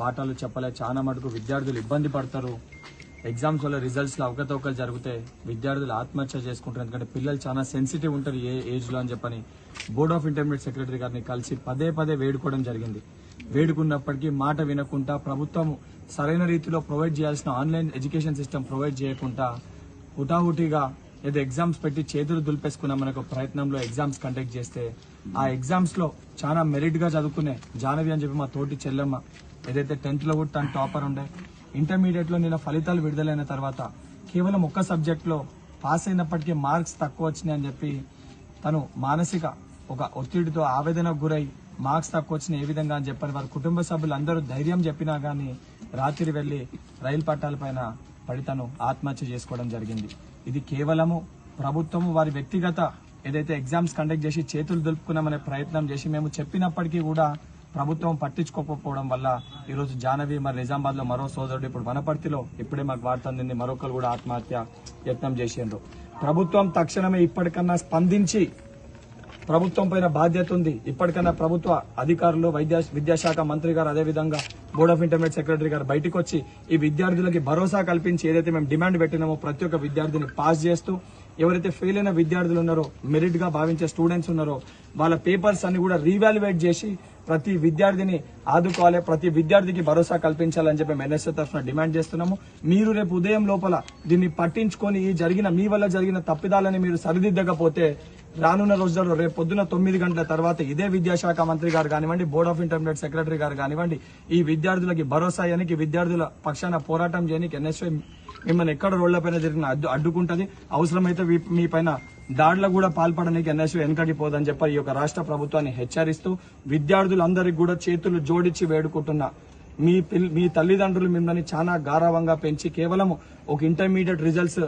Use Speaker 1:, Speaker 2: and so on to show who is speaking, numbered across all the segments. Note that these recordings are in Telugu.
Speaker 1: పాఠాలు చెప్పలే చాలా మటుకు విద్యార్థులు ఇబ్బంది పడతారు. ఎగ్జామ్స్ వల్ల రిజల్ట్స్లో అవకతవకలు జరిగితే విద్యార్థులు ఆత్మహత్య చేసుకుంటారు. ఎందుకంటే పిల్లలు చాలా సెన్సిటివ్ ఉంటారు ఏ ఏజ్లో అని చెప్పని. బోర్డ్ ఆఫ్ ఇంటర్మీడియట్ సెక్రటరీ గారిని కలిసి పదే పదే వేడుకోవడం జరిగింది. వేడుకున్నప్పటికీ మాట వినకుండా ప్రభుత్వం సరైన రీతిలో ప్రొవైడ్ చేయాల్సిన ఆన్లైన్ ఎడ్యుకేషన్ సిస్టమ్ ప్రొవైడ్ చేయకుండా హుటాహుటిగా ఏదో ఎగ్జామ్స్ పెట్టి చేతులు దులిపేసుకున్నామనే ఒక ప్రయత్నంలో ఎగ్జామ్స్ కండక్ట్ చేస్తే ఆ ఎగ్జామ్స్లో చాలా మెరిట్గా చదువుకునే జానవి అని చెప్పి మా తోటి చెల్లెమ్మ ఏదైతే టెన్త్లో కూడా తను టాపర్ ఉండే ఇంటర్మీడియట్లో నేను ఫలితాలు విడుదలైన తర్వాత కేవలం ఒక్క సబ్జెక్ట్లో పాస్ అయినప్పటికీ మార్క్స్ తక్కువ వచ్చినాయని చెప్పి తను మానసిక ఒక ఒత్తిడితో ఆవేదనకు గురై మార్క్స్ తక్కువ వచ్చిన ఏ విధంగా అని చెప్పని వారి కుటుంబ సభ్యులు అందరూ ధైర్యం చెప్పినా గానీ రాత్రి వెళ్ళి రైలు పట్టాలపైన పడి తను ఆత్మహత్య చేసుకోవడం జరిగింది. ఇది కేవలము ప్రభుత్వము వారి వ్యక్తిగత ఏదైతే ఎగ్జామ్స్ కండక్ట్ చేసి చేతులు దులుపుకున్నామనే ప్రయత్నం చేసి మేము చెప్పినప్పటికీ కూడా ప్రభుత్వం పట్టించుకోకపోవడం వల్ల ఈరోజు జానవి మరి నిజామాబాద్లో మరో సోదరుడు ఇప్పుడు వనపర్తిలో ఇప్పుడే మాకు వార్త అందింది. మరొకరు కూడా ఆత్మహత్య యత్నం చేసిండ్రు. ప్రభుత్వం తక్షణమే ఇప్పటికన్నా స్పందించి ప్రభుత్వం పైన బాధ్యత ఉంది. ఇప్పటికైనా ప్రభుత్వ అధికారులు వైద్య విద్యాశాఖ మంత్రి గారు అదేవిధంగా బోర్డ్ ఆఫ్ ఇంటర్మీడియట్ సెక్రటరీ గారు బయటకు వచ్చి ఈ విద్యార్థులకి భరోసా కల్పించి ఏదైతే మేము డిమాండ్ పెట్టినామో ప్రతి ఒక్క విద్యార్థిని పాస్ చేస్తూ ఎవరైతే ఫెయిల్ అయిన విద్యార్థులు ఉన్నారో మెరిట్గా భావించే స్టూడెంట్స్ ఉన్నారో వాళ్ళ పేపర్స్ అన్ని కూడా రీవాల్యుయేట్ చేసి ప్రతి విద్యార్థిని ఆదుకోవాలి ప్రతి విద్యార్థికి భరోసా కల్పించాలని చెప్పి ఎన్ఎస్ఏ తరఫున డిమాండ్ చేస్తున్నాము. మీరు రేపు ఉదయం లోపల దీన్ని పట్టించుకొని ఈ జరిగిన మీ వల్ల జరిగిన తప్పిదాలని మీరు సరిదిద్దకపోతే రానున్న రోజుల్లో రేపు పొద్దున తొమ్మిది గంటల తర్వాత ఇదే విద్యాశాఖ మంత్రి గారు కానివ్వండి బోర్డ్ ఆఫ్ ఇంటర్మీడియట్ సెక్రటరీ గారు కానివ్వండి ఈ విద్యార్థులకి భరోసా అయ్యానికి విద్యార్థుల పక్షాన పోరాటం చేయడానికి ఎన్ఎస్ఐ మిమ్మల్ని ఎక్కడ రోడ్లపైన జరిగిన అడ్డు అడ్డుకుంటుంది. అవసరమైతే మీ పైన దాడులకు కూడా పాల్పడడానికి ఎన్ఎస్యూ వెనకకి పోదని చెప్పి ఈ యొక్క రాష్ట్ర ప్రభుత్వాన్ని హెచ్చరిస్తూ విద్యార్థులందరికీ కూడా చేతులు జోడించి వేడుకుంటున్నా మీ పిల్ మీ తల్లిదండ్రులు మిమ్మల్ని చాలా గారవంగా పెంచి కేవలం ఒక ఇంటర్మీడియట్ రిజల్ట్స్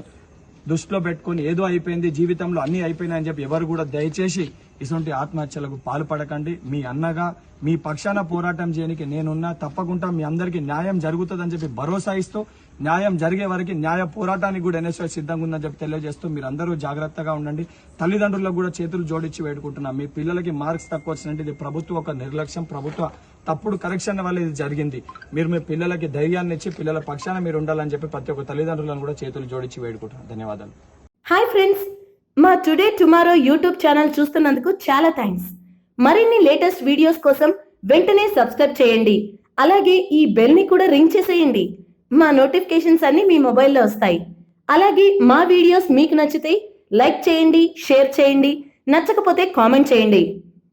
Speaker 1: దృష్టిలో పెట్టుకొని ఏదో అయిపోయింది జీవితంలో అన్ని అయిపోయినాయని చెప్పి ఎవరు కూడా దయచేసి ఇటువంటి ఆత్మహత్యలకు పాల్పడకండి. మీ అన్నగా మీ పక్షాన పోరాటం చేయడానికి నేనున్నా తప్పకుండా మీ అందరికీ న్యాయం జరుగుతుందని చెప్పి భరోసా ఇస్తూ న్యాయం జరిగే వరకు న్యాయ పోరాటానికి కూడా ఎన్ఎస్ఎస్ సిద్ధంగా ఉందని చెప్పి తెలియజేస్తూ మీరు అందరూ జాగ్రత్తగా ఉండండి. తల్లిదండ్రులకు కూడా చేతులు జోడించి వేడుకుంటున్నాం. మీ పిల్లలకి మార్క్స్ తక్కువ వచ్చినట్టు ఇది ప్రభుత్వం ఒక నిర్లక్ష్యం ప్రభుత్వ తప్పుడు కరెక్షన్ వల్ల ఇది జరిగింది. మీరు మీ పిల్లలకి ధైర్యాన్ని ఇచ్చి పిల్లల పక్షాన మీరు ఉండాలని చెప్పి ప్రతి ఒక్క తల్లిదండ్రులను కూడా చేతులు జోడించి వేడుకుంటున్నాను. ధన్యవాదాలు.
Speaker 2: హాయ్ ఫ్రెండ్స్ మా టుడే టుమారో యూట్యూబ్ ఛానల్ చూస్తున్నందుకు చాలా థ్యాంక్స్ మరిన్ని లేటెస్ట్ వీడియోస్ కోసం వెంటనే సబ్స్క్రైబ్ చేయండి. అలాగే ఈ బెల్ని కూడా రింగ్ చేసేయండి. మా నోటిఫికేషన్స్ అన్ని మీ మొబైల్లో వస్తాయి. అలాగే మా వీడియోస్ మీకు నచ్చితే లైక్ చేయండి షేర్ చేయండి. నచ్చకపోతే కామెంట్ చేయండి.